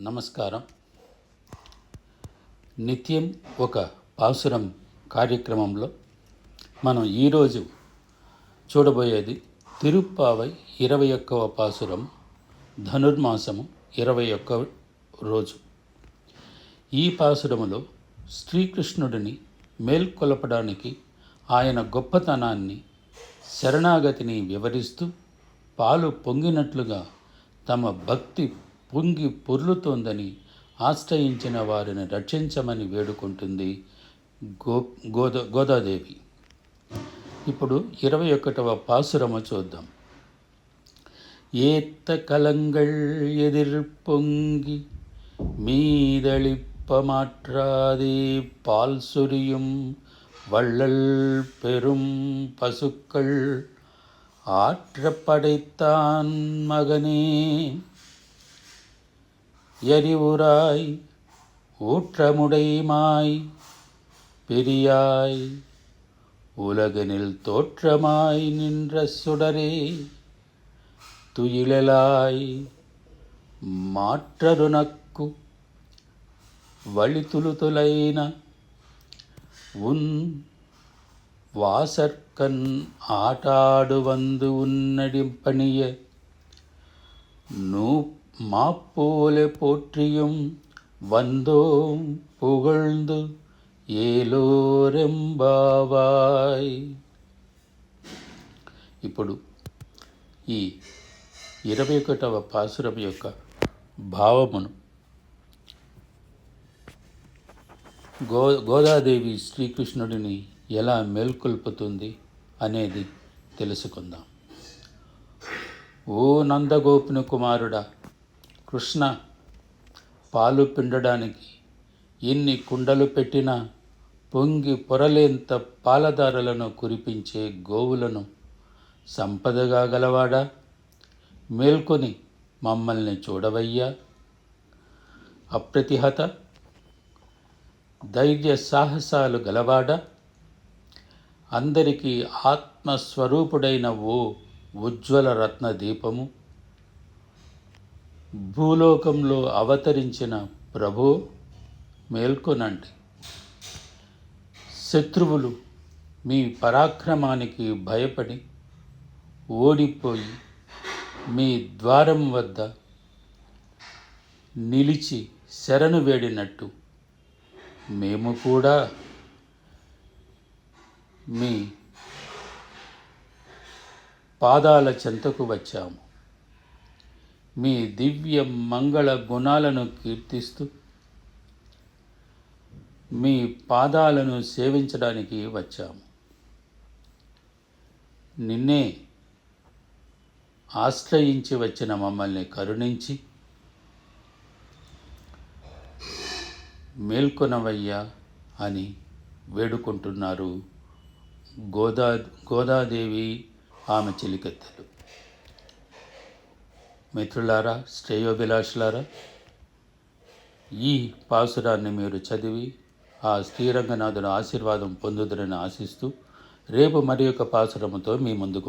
నమస్కారం. నిత్యం ఒక పాసురం కార్యక్రమంలో మనం ఈరోజు చూడబోయేది తిరుప్పావై ఇరవై ఒక్కవ పాసురం ధనుర్మాసము ఇరవై ఒక్క రోజు. ఈ పాసురములో శ్రీకృష్ణుడిని మేల్కొలపడానికి ఆయన గొప్పతనాన్ని శరణాగతిని వివరిస్తూ పాలు పొంగినట్లుగా తమ భక్తి పొంగి పొర్లుతోందని ఆశ్రయించిన వారిని రక్షించమని వేడుకుంటుంది గో గోద గోదాదేవి ఇప్పుడు ఇరవై ఒకటవ పాసురము చూద్దాం ஏத்த கலங்கள் எதிர் பொங்கி மீதளிப்ப மாற்றாதே பால் சொரியும் வள்ளல் பெரும் பசுக்கள் ஆற்ற படைத்தான் மகனே எரிவுராய் ஊற்றமுடைமாய் பெரியாய் உலகனில் தோற்றமாய் நின்ற சுடரே துயிலலாய் மாற்றருனக்கு வழிதுலுதுலைன உன் வாசற்கண் ஆட்டாடு வந்து உன்னடி பணிய நூப் மாப்போல போற்றியும் வந்தோம் புகழ்ந்து ఏలోరెంబావాయ్ ఇప్పుడు ఈ ఇరవై ఒకటవ పాసురం యొక్క భావమును గో గోదాదేవి శ్రీకృష్ణుడిని ఎలా మేల్కొల్పుతుంది అనేది తెలుసుకుందాం ఓ నందగోపుని కుమారుడా కృష్ణ పాలు పిండడానికి ఎన్ని కుండలు పెట్టినా పొంగి పొరలేంత పాలదారలను కురిపించే గోవులను సంపదగా గలవాడా? మేల్కొని మమ్మల్ని చూడవయ్యా. అప్రతిహత ధైర్య సాహసాలు గలవాడా? అందరికీ ఆత్మస్వరూపుడైన ఓ ఉజ్వల రత్న దీపము భూలోకంలో అవతరించిన ప్రభు మేల్కొనండి. శత్రువులు మీ పరాక్రమానికి భయపడి ఓడిపోయి మీ ద్వారం వద్ద నిలిచి శరణు వేడినట్టు మేము కూడా మీ పాదాల చెంతకు వచ్చాము. మీ దివ్య మంగళ గుణాలను కీర్తిస్తూ మీ పాదాలను సేవించడానికి వచ్చాము. నిన్నే ఆశ్రయించి వచ్చిన మమ్మల్ని కరుణించి మేల్కొనవయ్యా అని వేడుకుంటున్నారు గోదా గోదాదేవి ఆమె చిలికెత్తలు. మిత్రులారా శ్రేయోభిలాషులారా ఈ పాసురాన్ని మీరు చదివి ఆ శ్రీరంగనాథుని ఆశీర్వాదం పొందుదరని ఆశిస్తూ రేపు మరి యొక్క పాసురముతో మీ ముందుకు